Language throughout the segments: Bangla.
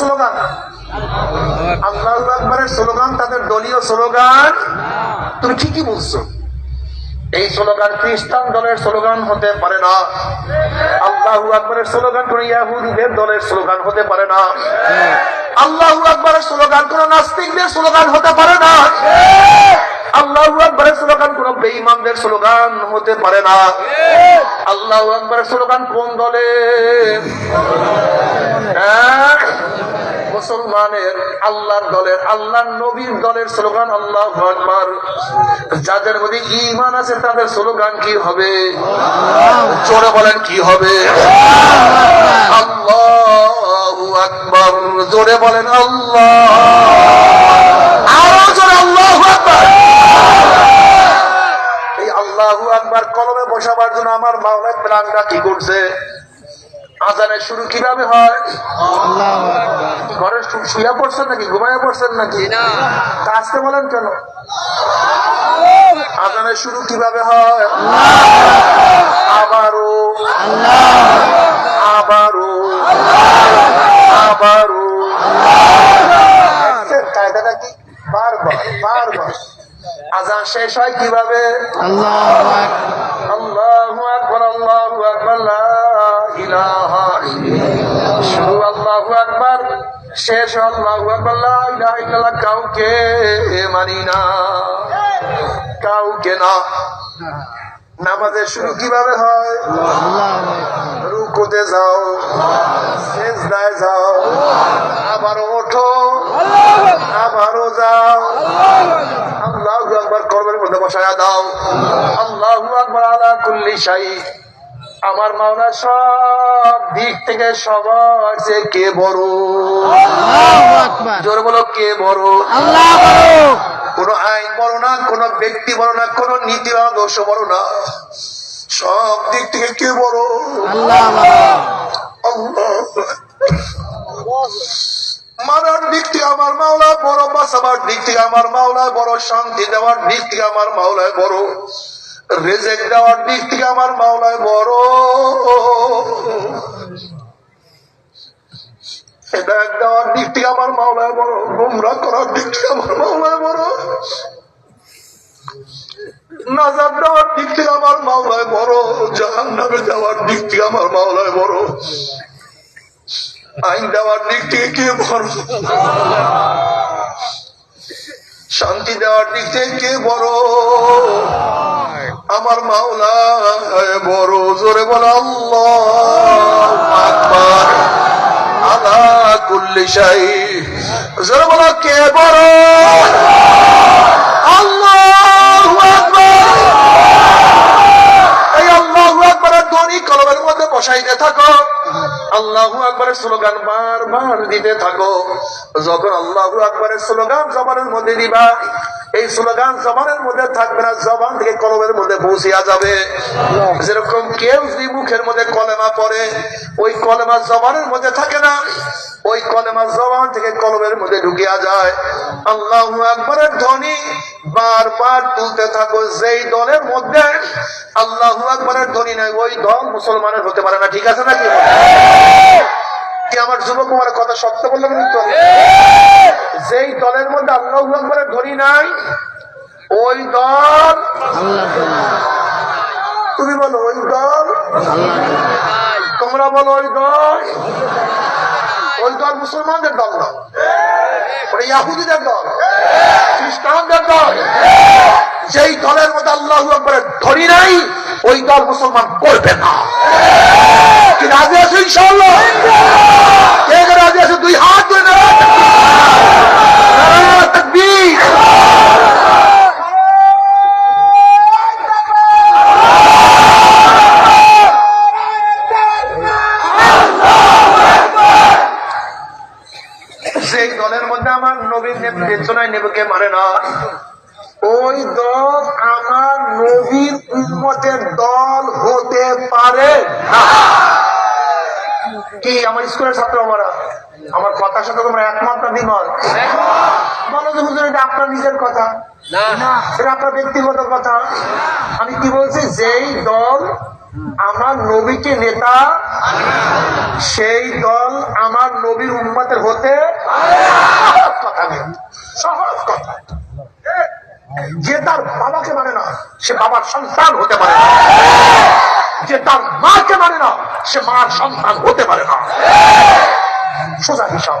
স্লোগান। আল্লাহ স্লোগান, তাদের দলীয় স্লোগান। তুমি ঠিকই এই স্লোগান খ্রিস্টান দলের স্লোগান হতে পারে না। আল্লাহ আকবরের স্লোগান কোন ইয়াহুদিদের দলের স্লোগান হতে পারে না। আল্লাহ আকবরের স্লোগান কোন নাস্তিকদের স্লোগান হতে পারে না। আল্লাহ আকবরের স্লোগান কোন বেঈমানদের স্লোগান হতে পারে না। আল্লাহ আকবরের স্লোগান কোন দলের হ্যাঁ? মুসলমানের আল্লাহর দলের, আল্লাহর নবীর দলের স্লোগান আল্লাহ আকবার। যাদের মধ্যে ইমান আছে তাদের স্লোগান কি হবে? জোরে বলেন কি হবে? আল্লাহ আকবার। জোরে বলেন আল্লাহ আরও জোরে আল্লাহ আকবার এই আল্লাহ আকবার কলমে বসাবার জন্য আমার মাওলা প্রাণটা কি করছে? আজানের শুরু কীভাবে হয়? ঘরে শুয়ে পড়ছেন নাকি? ঘুমাইয়া পড়ছেন নাকি? আসতে বলেন কেন? আজানের শুরু কীভাবে হয়? আবারও আবারও আবারও কায়দাটা কি? বারবার বারবার। শেষ হয় কীভাবে? আল্লাহু আকবার। আল্লাহু আকবার লা ইলাহা ইল্লাল্লাহ। শুরু আল্লাহু আকবর শেষ আল্লাহু আকবর কাউকে মানি না কাউকে না। নামাজের শুরু কীভাবে হয়? রুকুতে যাও, সেজদায় যাও, আবার ওঠো আবারও যাও। আল্লাহ আকবার কর্মের মধ্যে বসায় দাও। আল্লাহ আকবার আলা কুল্লি শাই। আমার মাওলা সব দিক থেকে সবার যে কে বড়? জোর বলো কে বড়? কোন আইন বড় না কোন ব্যক্তি বড় না কোন নীতি আদর্শ বড় না। সব দিক থেকে কে বড়? আল্লাহ মারার দিক থেকে আমার মাওলা বড় বাঁচাবার দিক থেকে আমার মাওলা বড় শান্তি দেওয়ার দিক থেকে আমার মাওলায় বড়। রেজেক দেওয়ার দিক থেকে আমার মাওলায় বড়। হেদায়ত দেওয়ার দিক থেকে আমার মাওলায় বড়। গুমরা করার দিক থেকে আমার মাওলায় বড়। নাজার দেওয়ার দিক থেকে আমার মাওলায় বড়। জাহান নামে যাওয়ার দিক থেকে আমার মাওলায় বড়। আইন দেওয়ার দিক থেকে কে বড়? শান্তি দেওয়ার দিক থেকে কে বড়? আমার মাওলা বড় জোরে বলে আলা শাই। জোরে কে বড়? আল্লাহ এই আল্লাহু আল্লাহু দিতে থাকো। যখন আল্লাহু আকবরের স্লোগান জবানের মধ্যে দিবা এই স্লোগান জবানের মধ্যে থাকবে না, জবান থেকে কলমের মধ্যে পৌঁছিয়া যাবে। যেরকম কেউ যদি মুখের মধ্যে কলেমা পড়ে, ওই কলেমা জবানের মধ্যে থাকে না, ওই কলেমা জবান থেকে কলমের মধ্যে ঢুকিয়া যায়। আল্লাহ আকবরের ধ্বনি, বারবার তুলতে থাকো, যেই দলের মধ্যে আল্লাহ আকবরের ধ্বনি নাই, ওই দল মুসলমানের হতে পারে না। ঠিক আছে নাকি? আমার যুবক কুমারের কথা সত্য বললাম কিন্তু যেই দলের মধ্যে আল্লাহ করে ধরি নাই ওই দল তুমি বলো ওই দল তোমরা বলো ওই দল ওই দল মুসলমানদের দল না। ওটা ইয়াহুদিদের দল। খ্রিস্টানদের দল। যেই দলের মধ্যে আল্লাহ আকবরের ধরি নাই, ওই দল মুসলমান করবে না। কি রাজি আছে ইনশাল্লাহ কে রাজি আছে? দুই হাত ধরে নারায়ণ নারায়ণ তাকবীর। সেই দলের মধ্যে আমার নবীর নেতৃত্বনায় নেবকে মানে না। ওই দল আমার নবীর উন্মতের দল হতে পারে কি আমার স্কুলের ছাত্র আমরা? আমার কথার সাথে তোমরা একমত না দ্বিমত? বলো যে হুজুর এটা আপনার নিজের কথা? এটা আপনার ব্যক্তিগত কথা? আমি কি বলছি যেই দল আমার নবীকে নেতা, সেই দল আমার নবীর উন্মতের হতে কথা নেই সহজ কথা। যে তার বাবাকে মানে না, সে বাবার সন্তান হতে পারে না। যে তার মাকে মানে না, সে মার সন্তান হতে পারে না। সোজা হিসাব।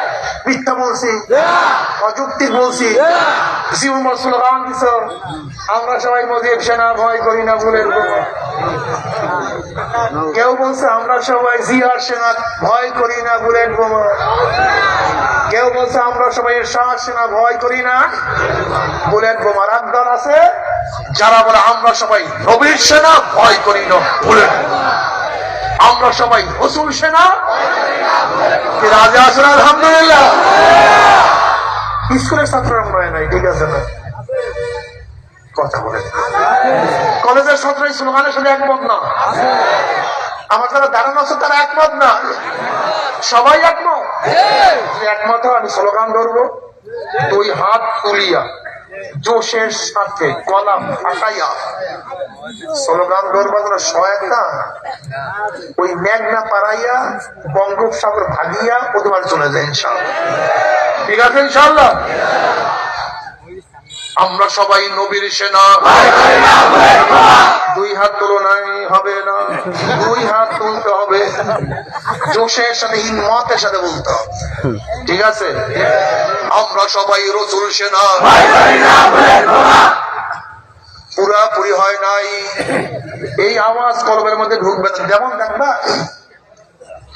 মিথ্যা বলছি অযুক্তি বলছি। আমরা সবাই মজিব সেনা ভয় করি না ভুলের কোনো কেউ বলছে, আমরা সবাই জিয়ার সেনা ভয় করি না বুলেট বোমা কেউ বলছে, আমরা সবাই শাহ সেনা ভয় করি না বুলেট বোমার এক দল আছে, যারা বলে, আমরা সবাই নবীর সেনা ভয় করি না বুলেট। আমরা সবাই রসুল সেনা। রাজা আসেন আলহামদুলিল্লাহ। স্কুলের ছাত্ররা মনে হয় নাই ঠিক আছে না? কথা বলে কলেজের ছাত্র এই স্লোগানের সাথে একমত না। আমার যারা দাঁড়ানো আছে তারা একমত না। সবাই একমত? যদি একমত আমি স্লোগান ধরবো। দুই হাত তুলিয়া। জোশের সাথে কলাম ফাটাইয়া স্লোগান ধরবো সহায়তা, ওই মেঘনা পাড়াইয়া বঙ্গোপসাগর ভাগিয়া ওদের চলে যায় ইনশাল্লাহ ঠিক আছে ইনশাল্লাহ আমরা সবাই নবীর সেনা। দুই হাত তুলনায় হবে না। দুই হাত তুলতে হবে। জোশের সাথে হিম্মতের সাথে বলতে হবে। ঠিক আছে? আমরা সবাই রসুল সেনা। পুরাপুরি হয় নাই। এই আওয়াজ কলমের মধ্যে ঢুকবে যেমন দেখবা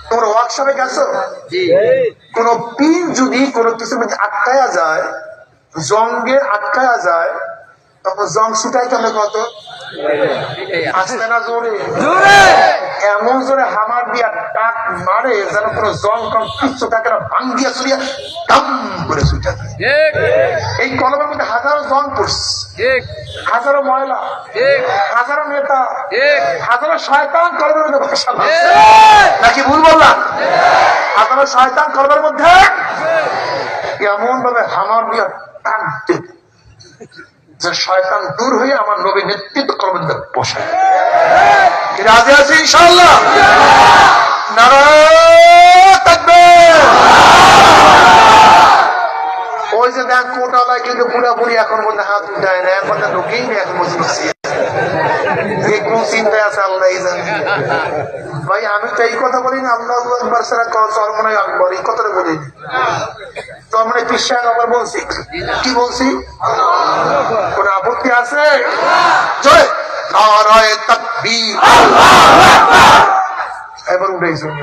তোমরা ওয়ার্কশপে গেছো? কোন পিন যদি কোনো কিছুর মধ্যে আটকায়া যায় জঙ্গে আটকায়া যায় তখন জং ছুটাই কেন কত? আসতে না জোরে। এমন জোরে হামার দিয়া টাক মারে যেন কোনো জং কম কিচ্ছু থাকে না ভাঙ্গিয়া চুরিয়া দাম করে যায় এই কলমের মধ্যে হাজারো জং পড়ছে। হাজারো ময়লা। হাজারো নেতা। হাজারো শয়তান কলমের মধ্যে লাগছে। নাকি ভুল বললাম? হাজারো শয়তান কলমের মধ্যে? এমন ভাবে হামার দিয়া টানতে যে শয়তান দূর হয়ে আমার নবী নেতৃত্ব করবেন রাজি আছে ইনশাল্লাহ তাকবীর। ওই যে দেখ কোটালায় কিন্তু পুরাপুরি এখন মধ্যে হাত উঠায় না, এখন ঢুকেই না এখন নিচ্ছি যে কোন চিন্তায় আছে, আল্লাহ জানে। ভাই, আমি তো এই কথা বলি না আল্লাহ একবার সারা চরমনায় আকবর এই কথাটা বলি চরমনে পিসা আবার বলছি, কি বলছি? কোন আপত্তি আছে? নারায় তাকবীর। এবার উঠেই শুনি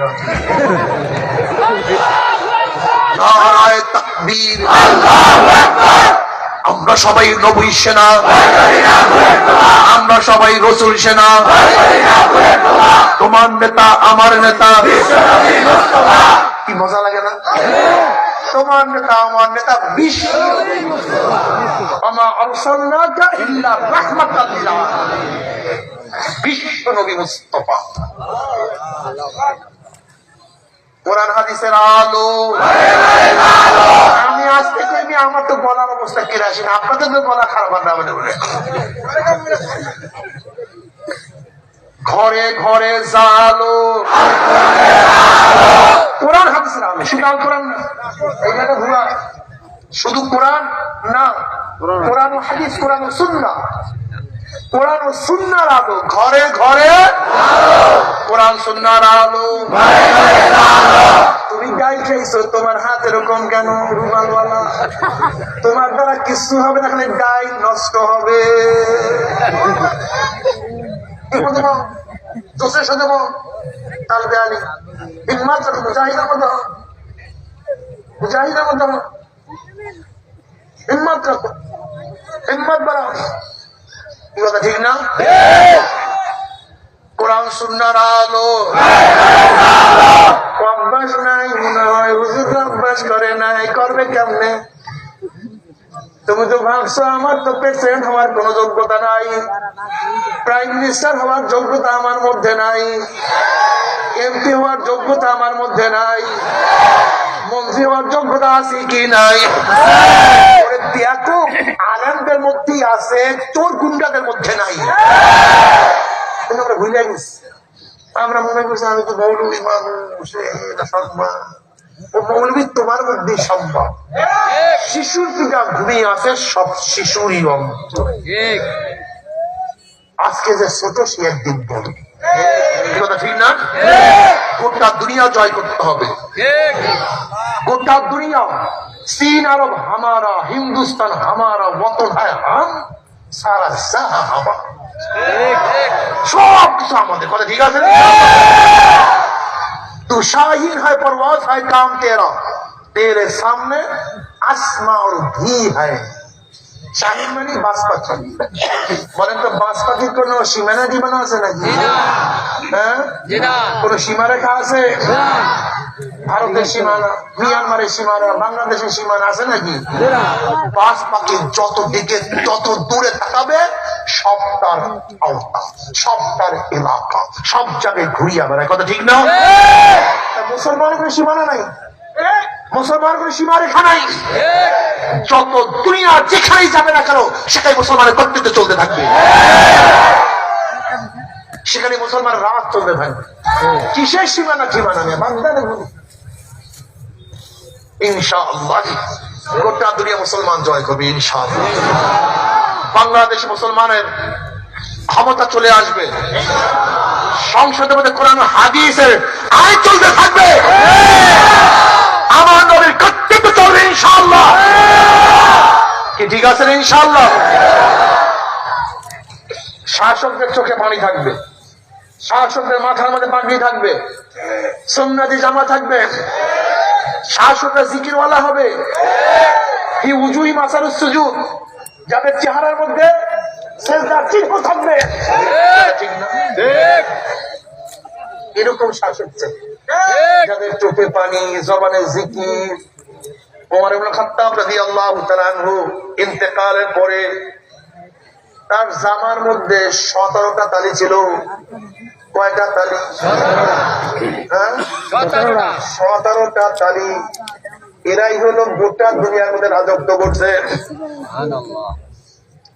নারায় তাকবীর। আমরা সবাই নবী সেনা। আমরা সবাই রসুল সেনা। তোমার নেতা, আমার নেতা। কি মজা লাগে না? বিশ্ব নবী মুস্তাফা। কোরআন হাদিসের আলো। আমি আজ থেকে আমি আমার তো গলার অবস্থা কেরাসিন, আপনাদের তো গলা খারাপ আর না বলে। ঘরে ঘরে জালো। কোরআন হাদিসের আলো, শুধু কোরআন না। এইটা ভুয়া শুধু কোরআন না, কোরআন হাদিস, কোরআন সুন্না কোরআন ও সুন্নার আলো। ঘরে ঘরে কোরআন সুন্নার আলো। তুমি গাই খেয়েছো তোমার হাত এরকম কেন? রুমালওয়ালা। তোমার দ্বারা কিছু হবে না খালি গাই নষ্ট হবে। সাথে তালবে আলী মুজাহিদের মুজাহিদের রাখো। হিম্মত বাড়াও। ঠিক না? কোরআন সুন্নার আলো। অভ্যাস নাই, মনে হয় অভ্যাস করে নাই, করবে কেমনে? তুমি তো ভাবছ, আমার তো প্রেসিডেন্ট হওয়ার কোন যোগ্যতা নাই। প্রাইম মিনিস্টার হওয়ার যোগ্যতা আমার মধ্যে নাই। এমপি হওয়ার যোগ্যতা আমার মধ্যে নাই। মন্ত্রী হওয়ার যোগ্যতা আছে কি নাই? দেখো আনন্দের মধ্যেই আছে তোর গুন্ডাদের মধ্যে নাই। আমরা ভুলে গেছি। আমরা মনে করছি আমি তো মৌলবী মানুষ এটা সম্মান মৌলবী তোমার মধ্যে সম্ভব। শিশুর পিতা ঘুমিয়ে আছে সব শিশুরই অন্ত আজকে যে ছোট সে একদিন বলবে কথা গোটা দুনিয়া জয় করতে হবে। গোটা দুনিয়া, চীন, আরব, হামারা, হিন্দুস্তান, হামারা ওতন হায় হাম সারা হামা সব কিছু আমাদের। কথা ঠিক আছে? শাহীন হয় হয়, কাম তেরা। তেরে সামনে আসমা ভি হয়। শাহিন মানে বাস পাখি বলেন তো বাস পাখির কোন সীমানা টিমানা আছে নাকি? হ্যাঁ? কোন সীমা রেখা আছে ভারতের সীমানা মিয়ানমারের সীমানা বাংলাদেশের সীমানা আছে নাকি? বাস পাখি যত দিকে যত দূরে তাকাবে সব তার আওতা সব তার এলাকা সব জায়গায় ঘুরিয়ে বেড়ায় কথা ঠিক না? মুসলমানের কোনো সীমানা নাই? মুসলমানের কোনো সীমা রেখা নাই। যত দুনিয়া যেখানেই যাবে না কেন, সেখানে মুসলমানের কর্তৃত্ব চলতে থাকবে। সেখানে মুসলমান রাত চলতে থাকবে। কিসের সীমানা সীমানা নেই বাংলাদেশ ইনশাআল্লাহ। গোটা দুনিয়া মুসলমান জয় করবে, ইনশাআল্লাহ। বাংলাদেশ মুসলমানের ক্ষমতা চলে আসবে। সংসদের মধ্যে কোরআন হাদিসের আইন চলতে থাকবে। আমার নবীর কর্তৃত্ব চলবে ইনশাআল্লাহ। কি ঠিক আছে না ইনশাআল্লাহ? শাসকদের চোখে পানি থাকবে। শাসকদের মাথার মধ্যে পাগড়ি থাকবে। সন্ন্যাদি জামা থাকবে। শাসকরা জিকিরওয়ালা হবে। কি উজুই মাসার সুজুদ যাদের চেহারার মধ্যে সেজদার চিহ্ন থাকবে। এরকম শাসক যাদের চোখে পানি জবানে জিকির। ওমর ইবনে খাত্তাব রাদিয়াল্লাহু তাআলা আনহু ইন্তেকালের পরে তার জামার মধ্যে সতেরোটা তালি ছিল। কয়টা তালি? হ্যাঁ? সতেরোটা। তালি। এরাই হলো গোটা দুনিয়ার মধ্যে রাজত্ব করছে।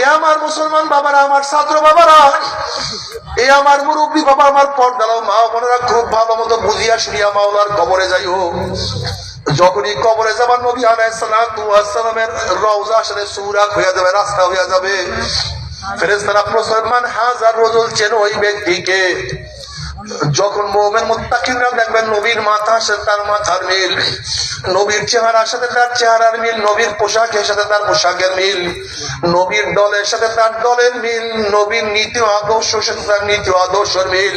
এ আমার মুসলমান বাবারা, আমার ছাত্র বাবারা, এ আমার মুরব্বী বাবা, আমার পর্দালাও মা, বোনেরা খুব ভালো মতো বুঝিয়া শুনিয়া মাওলার কবরে যাই হোক যখনই কবরে যাবার নবী আলাইসালামের রওজা আসলে সুরাক হয়ে যাবে, রাস্তা হয়ে যাবে। ফেরেস্তারা মুসলমান হাজার রজুল চেন ওই ব্যক্তিকে। যখন মোমেন মুত্তাকিনরা দেখবেন নবীর মাথা সাথে তার মাথার মিল। নবীর চেহারার সাথে তার চেহারার মিল, নবীর পোশাকের সাথে তার পোশাকের মিল। নবীর দলের সাথে তার দলের মিল, নবীর নীতি আদর্শ সাথে তার নীতি আদর্শের মিল।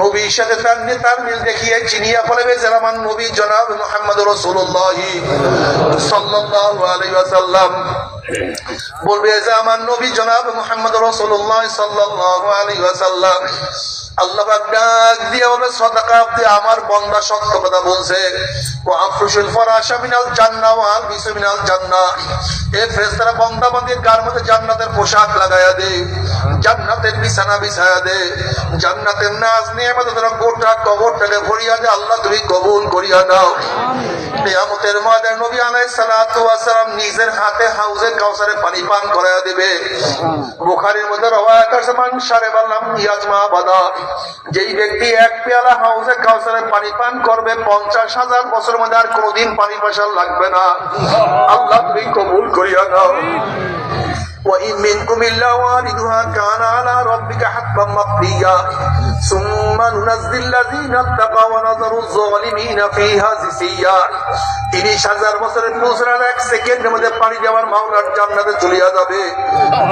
নবীর সাথে তার নেতার মিল দেখিয়ে চিনিয়া ফেলবে যে আমার নবী জনাব মোহাম্মদ রসুল্লাহ সাল্লাল্লাহু আলাইহি বলবে যে আমার নবী জনাব মোহাম্মদ রসুল্লাহ সাল্লাল্লাহু আলাইহি ওয়াসাল্লাম আল্লাহ ডাক দিয়ে আমার বন্দা কথা বলছে মধ্যে জান্নাতের পোশাক লাগায়া দে, জান্নাতের বিছানা বিছায়া দে, জান্নাতের নাজ নিয়ামত তোরা গোটা কবরটাকে ভরিয়া দে, আল্লাহ তুমি কবুল করিয়া দাও নিজের হাতে হাউজে কাউসারে পানি পান করায়া দিবে। বুখারীর মধ্যে রওয়ায়াত আছে, মান শারিবাল্লাম ইয়াজমা বাদা। যেই ব্যক্তি এক পেয়ালা হাউসে কাউসারে পানি পান করবে, পঞ্চাশ হাজার বছর মধ্যে আর কোনোদিন পানি পাশাল লাগবে না। আল্লাহ তুমি কবুল করিয়া দাও وإن منكم إلا واردها كان على ربك حتما مقضيا ثم ننزل الذين اتقوا ونذر الظالمين فيها جثيا তিরিশ হাজার বছরের পুজরার এক সেকেন্ডের মধ্যে পানি দেওয়ার মাওলার জান্নাতে চলিয়া যাবে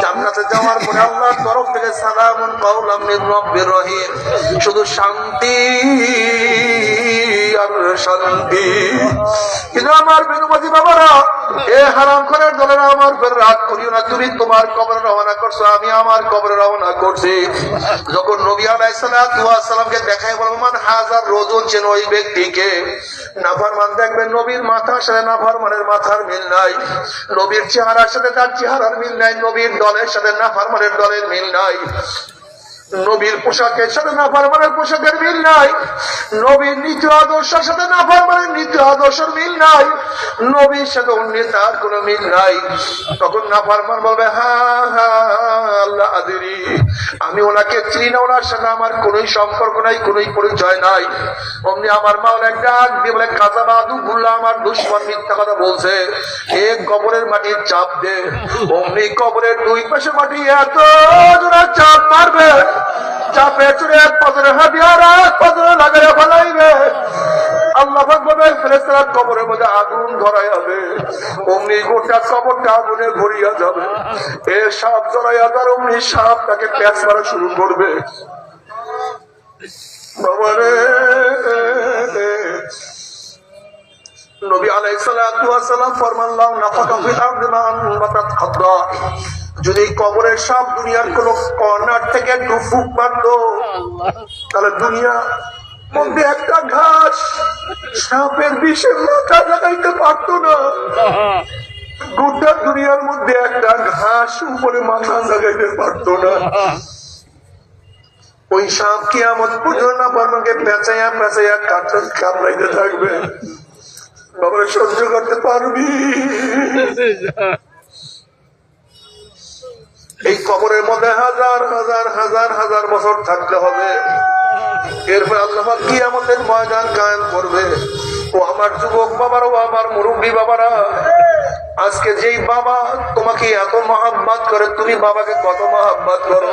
জান্নাতে যাওয়ার পরে আল্লাহর তরফ থেকে সালামুন কাউলাম মির রাব্বির রহিম শুধু শান্তি আর শান্তি কিন্তু আমার বেনুমতি বাবারা, এ হারাম করার দলেরা আমার উপর রাগ করিও না। তুমি তোমার কবরে রওনা করছ, আমি আমার কবরে রওনা করছি। যখন নবী আলাইহিস সালামকে দেখাই বলব, মান হাজার রোজন চেন ওই ব্যক্তিকে নাফরমান দেখবেন, নবীর মাথার সাথে নাফরমানের মাথার মিল নাই। নবীর চেহারার সাথে তার চেহারার মিল নাই, নবীর দলের সাথে নাফরমানের দলের মিল নাই। নবীর পোশাকের সাথে নাফরমানের পোশাকের মিল নাই। নবীর নীতি আদর্শের সাথে নাফরমানের নীতি আদর্শের মিল নাই। নবীর সাথে অন্য তার কোনো মিল নাই। তখন নাফরমান বলবে হ্যাঁ হ্যাঁ আল্লাহ আমি ওনাকে চিনি না, ওনার সাথে আমার কোনোই সম্পর্ক নাই, কোনোই পরিচয় নাই। অমনি আমার মাওলা এক ডাক দিয়ে বলে কাজা বাদু বুল্লা আমার দুশ্মন মিথ্যা কথা বলছে। এ কবরের মাটির চাপ দে। অমনি কবরের দুই পাশে মাটি এত জোরে চাপ মারবে চাপে চুরে এক পাথরে হাতিয়ার এক পাথরে লাগাইয়া ফেলাইবে। আল্লাহ বলবে ফেরেস্তারা কবরের মধ্যে আগুন ধরাই হবে অমনি গোটা কবরটা আগুনে ভরিয়া যাবে। এ সাপ জড়াইয়া তার অমনি সাপ তাকে প্যাঁচ মারা শুরু করবে। নবী আলাইসালাম ফরমাল্লাহ নাফাকা ফিল আরদি মা যদি কবরের সব দুনিয়ার কোন কর্নার থেকে একটু ফুক মারতো, তাহলে দুনিয়া মধ্যে একটা ঘাস, সাপের বিষের মাথা লাগাইতে পারতো না। গোটা দুনিয়ার মধ্যে একটা ঘাস উপরে মাথা লাগাইতে পারতো না। ওই সাপ কি আমার পর্যন্ত আপনাকে পেঁচাইয়া পেঁচাইয়া কাটন কামড়াইতে থাকবে। বাবা সহ্য করতে পারবি? এই কবরের মধ্যে হাজার হাজার হাজার হাজার বছর থাকতে হবে। এরপর আল্লাহ কি আমাদের ময়দান কায়েম করবে। ও আমার যুবক বাবারা ও আমার মুরব্বী বাবারা আজকে যেই বাবা তোমাকে এত মহাব্বাত করে তুমি বাবাকে কত মহাব্বাত করো?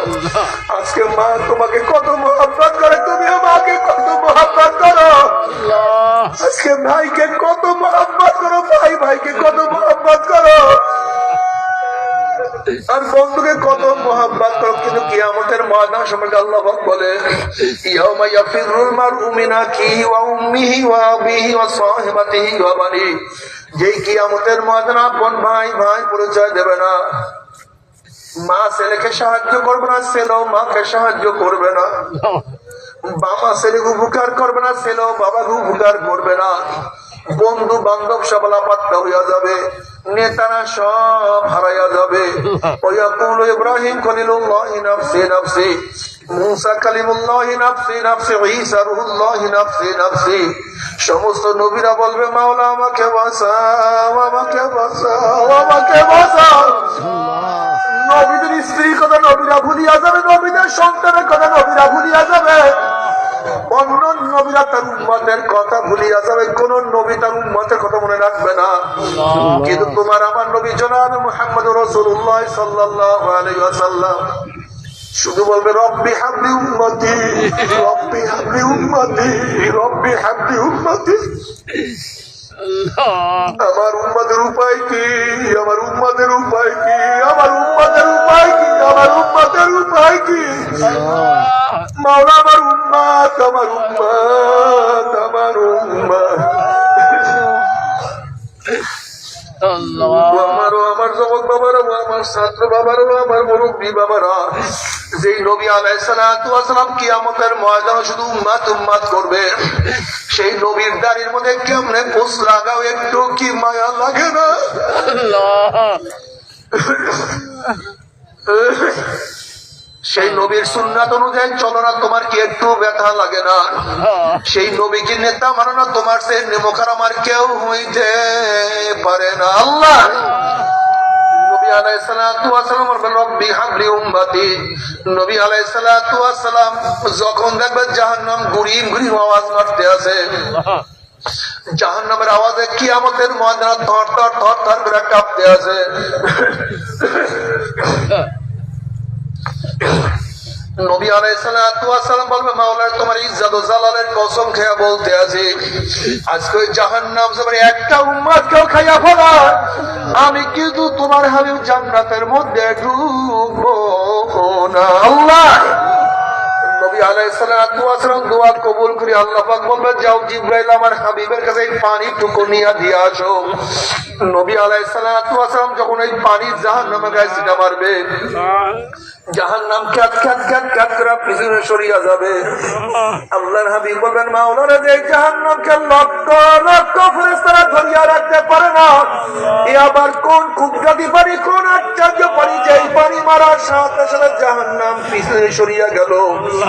আজকে মা তোমাকে কত মহাব্বাত করে তুমি মাকে কত মহাব্বাত করো? আজকে ভাইকে কত মহাব্বাত করো ভাই ভাইকে কত মহাব্বাত করো? আর বন্ধুকে কত মহাব্বাত করো, কিন্তু সম্পর্কে আল্লাহ বলে ওয়া উম্মিহি ওয়া আবিহি ওয়া সাহিবাতিহি ওয়া বানি আপন ভাই ভাই পরিচয় দেবে না। মা ছেলেকে সাহায্য করবে না, ছেলেও মাকে সাহায্য করবে না। বাবা ছেলেকে উপকার করবে না, ছেলেও বাবাকে উপকার করবে না। বন্ধু বান্ধব সব লাপাত্তা হইয়া যাবে। নেতারা সব হারাইয়া যাবে। ওয়াকুলু ইব্রাহিম খলিলুল্লাহ নাফসি নাফসি। মুসা কালিমুল্লাহ নাফসি নাফসি। ঈসা রুহুল্লাহ নাফসি নাফসি। সমস্ত নবীরা বলবে মাওলা আমাকে বাঁচাও আমাকে বাঁচাও আমাকে বাঁচাও। নবীদের স্ত্রীর কথা নবীরা ভুলিয়া যাবে নবীদের সন্তানের কথা নবীরা ভুলিয়া যাবে। নবীরা তার উম্মতের কথা ভুলিয়া যাবে কোন নবী তার উম্মতের কথা মনে রাখবে না। কিন্তু তোমার আমার নবী জনাব মোহাম্মদ রসুল্লাহ সাল্লাহ আলাইসাল্লাম শুধু বলবে রব্বি হাবলি উন্মতি রব্বি হাবলি উন্মতি রব্বি হাবলি উম্মতি। আমার উম্মাদের উপায় কি? আমার উম্মাদের উপায় কি? আমার উম্মাদের উপায় কি? আমার উম্মাদের উপায় কি? মাওলা আমার উম্মাত আমার উম্মাত আমার উম্মাত। আমারও আমার যুবক বাবারও আমার ছাত্র বাবারও আমার মুরব্বী বাবারা। যেই নবী আলাইসালাম কিয়ামতের ময়দানে শুধু উম্মাত উম্মাত করবে। সেই নবীর দাড়ির মধ্যে কেমনে পোষ লাগাও একটু কি মায়া লাগে না? সেই নবীর সুন্নাত অনুযায়ী চলো না, তোমার কি একটু ব্যথা লাগে না? সেই নবীকে নেতা মানো না, তোমার সে নেমখার আমার কেউ হইতে পারে না। আল্লাহ! নবী আলাইহিসসালাতু ওয়াসালাম বলবেন, রব্বি হাবলি উম্মতি। নবী জাহান্নাম গুড়িম গুড়িম আওয়াজ মারতে আছে জাহান্নামের আওয়াজে কিয়ামতের ময়দান থর থর থর থর কাঁপতে আছে নবী আলাইসালাম বলবে মাওলার তোমার ইজ্জাত ও জালালের কসম খেয়া বলতে আছে আজকে ওই জাহান্নাম সবার একটা উম্মাদ কেউ খাইয়া ফেলা। আমি কিন্তু তোমার হাবিব জান্নাতের মধ্যে ঢুকবো না। আল্লাহ! নবী আলাইসালাম দোয়া কবুল করে, আল্লাহ পাক বলবেন, যাও জিব্রাইল আমার হাবিবের কাছে এই পানি টুকু নিয়ে দিয়ে আসো নবী আলাইসালাম যখন এই পানি জাহান নামে গায়ে সিটা মারবে জাহান নাম ক্যাট ক্যাট ক্যাট ক্যাট করে পিছনে সরিয়া যাবে। আল্লাহর হাবিব বলবেন, মাওলানা, যে জাহান নামকে লক্ষ লক্ষ ফেরেস্তারা ধরিয়া রাখতে পারে না, এ আবার কোন কুদরতি পানি, কোন আশ্চর্য পানি যে পানি মারার সাথে সাথে জাহান নাম পিছনে সরিয়া গেল?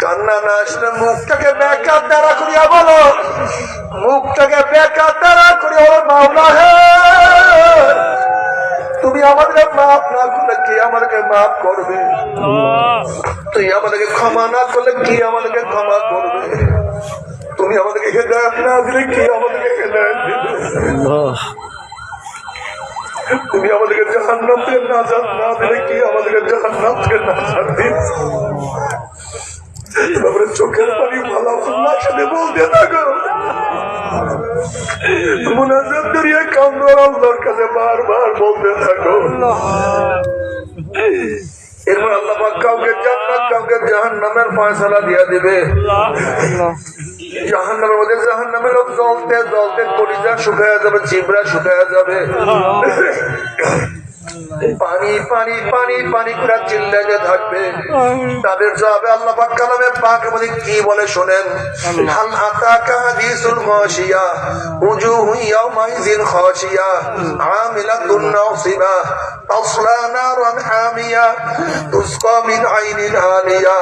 কান্না না আসলে মুখটাকে বেকার দ্বারা করিয়া বলো। মুখটাকে বেকার দ্বারা করিয়া বলো মাওলা হে! তুমি আমাদেরকে মাফ না করলে কে আমাদেরকে মাফ করবে? তুই আমাদেরকে ক্ষমা না করলে কি আমাদেরকে ক্ষমা করবে? তুমি আমাদেরকে হেদায়ত না দিলে কি আমাদেরকে হেদায়ত তুমি আমাদেরকে জাহান্নাম থেকে নাজাত না দিলে কি আমাদেরকে জাহান্নাম থেকে নাজাত তারপরে চোখের পানি ভালো আল্লাহর সাথে বলতে থাকো। মুনাজাত দরিয়া কান্দর আল্লাহর কাছে বারবার বলতে থাকো। এরপর আল্লাহ পাক কাউকে জান্নাত কাউকে জাহান্নামের ফয়সালা দিয়ে দিবে। জাহান্নামের মধ্যে জাহান্নামের লোক জ্বলতে জ্বলতে কলিজা শুকায়া যাবে চিবড়া শুকায়া যাবে। পানি পানি পানি পানি করে চিল্লাতে থাকবে। তাদের জবাবে আল্লাহ পাক কালামে পাক মধ্যে কি বলে শোনেন? হাল আতাকা হাদিসুল গাশিয়া উজুহু ইয়াউমাইযিন খাশিয়া আমিলাতুন নাসিবা তাসলা নারান হামিয়া তুসকা মিন আইনিন আনিয়া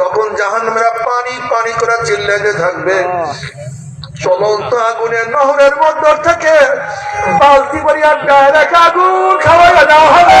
যখন জাহান্নামের পানি পানি করে চিল্লাতে থাকবে। চলন্ত আগুনের নহরের মধ্যে থেকে বালতি পরিয়ার ডাইরেক্ট আগুন খাওয়াইয়া দেওয়া হবে।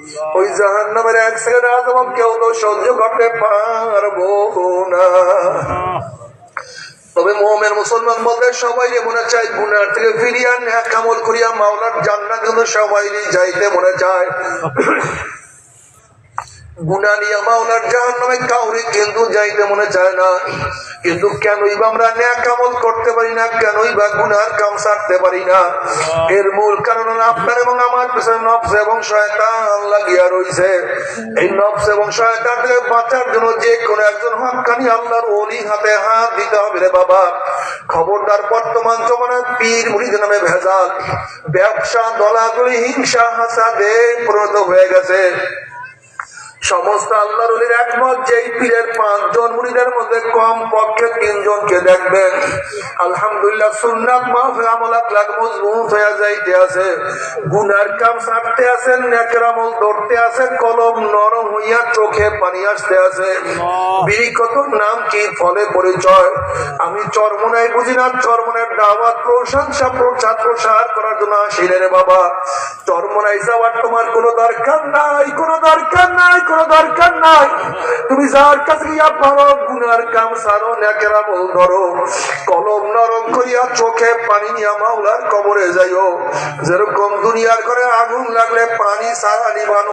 ওই জাহান নামের এক সেকেন্ড আজম কেউ তো সহ্য করতে পারব না। তবে মোহামের মুসলমান বলতে সবাই মনে চাই গুনার থেকে ফিরিয়া নেহা কামল করিয়া মাওলার জান্নাত সবাই যাইতে মনে চায়। বাঁচার জন্য যে কোনো একজন আল্লাহর হাতে হাত দিতে হবে রে বাবা। খবরদার বর্তমান জমানায় পীর মুড়িদ নামে ভেজাল। ব্যবসা, দলাদলি, হিংসা, হাসাদে পরিণত হয়ে গেছে। সমস্ত আল্লাহর অলির একমত যেই পীরের পাঁচজন মুড়িদের মধ্যে কম পক্ষে তিনজনকে দেখবেন। আলহামদুলিল্লাহ সুন্নাত মাহফিল আমল আখলাক মজবুত হয়ে যাইতে আছে। গুনার কাম ছাড়তে আছে নেকের আমল ধরতে আছে কলম নরম হইয়া চোখে পানি আসতে আছে। বিড়ি কত নাম কি ফলে পরিচয়? আমি চরমনাই বুঝি না চরমনের দাওয়াত প্রশংসা প্রচার প্রসার করার জন্য আসিলে রে বাবা। চরমনাই যাওয়ার তোমার কোনো দরকার নাই কোনো দরকার নাই কোনো দরকার নাই। তুমি যার কাছে গিয়া পারো, গুনার কাম সারো নেকের আমল ধরো। কলম নরম করিয়া চোখে পানি নিয়া মাওলার কবরে যাইও। যেরকম দুনিয়ার করে আগুন লাগলে পানি সারা নিবানো